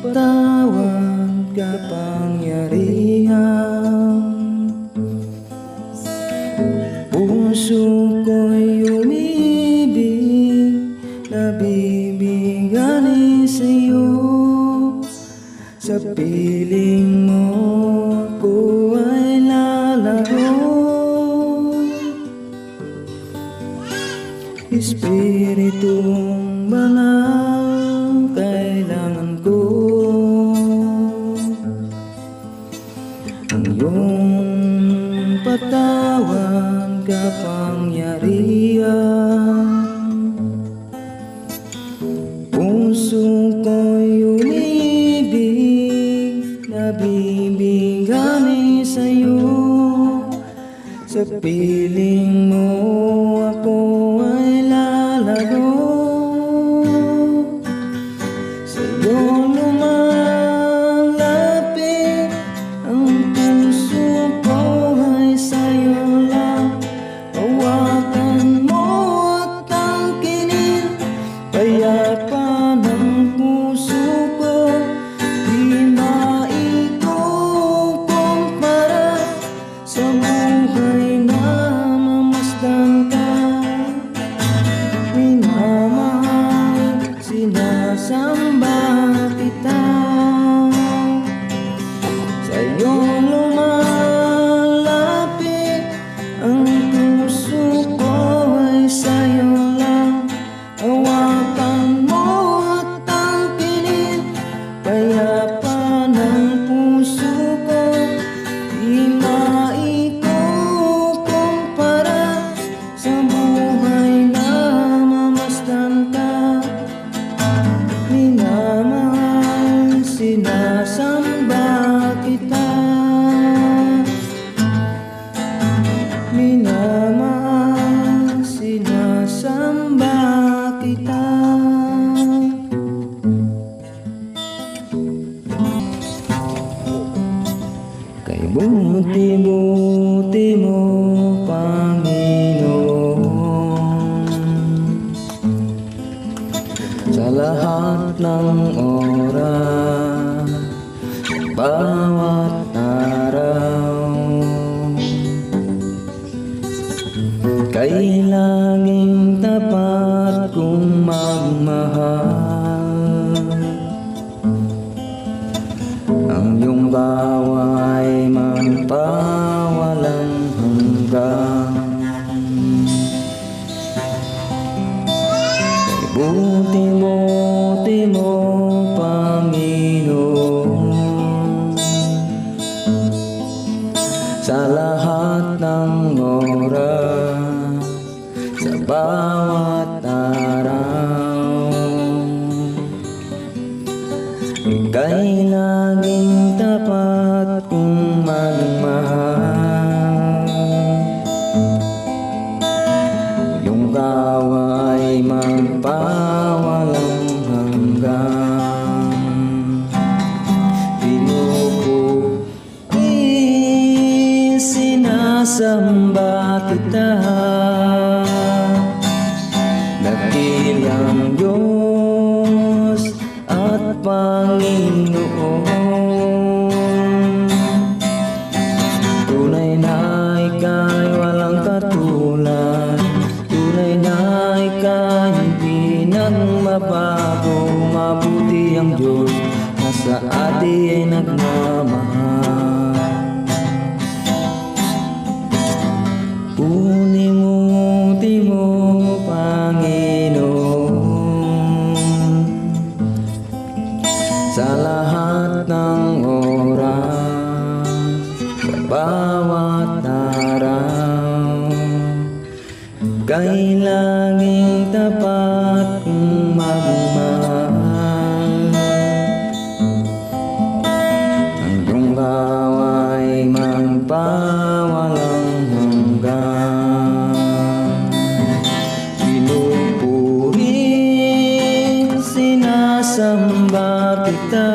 patawad kapangyarihan Puso ko'y umibig Nabibigani sa'yo. Sa piling mo ko patawad kapangyarihan Puso ko'y umibig Nabibigani sa'yo. Sa piling mo ako ay lalago sinasamba Kay buti-buti mo, Panginoon. Sa lahat ng oras Bawat Kay buti-buti mo, Panginoon. Sa lahat ng oras Sa bawat araw Ika'y laging tapat kong magmahal. Yung gaway magpawalang sinasamba kita Kay laging tapat magmahal. Ang iyong gaway magpawalang hanggan. Pinupuri, sinasamba kita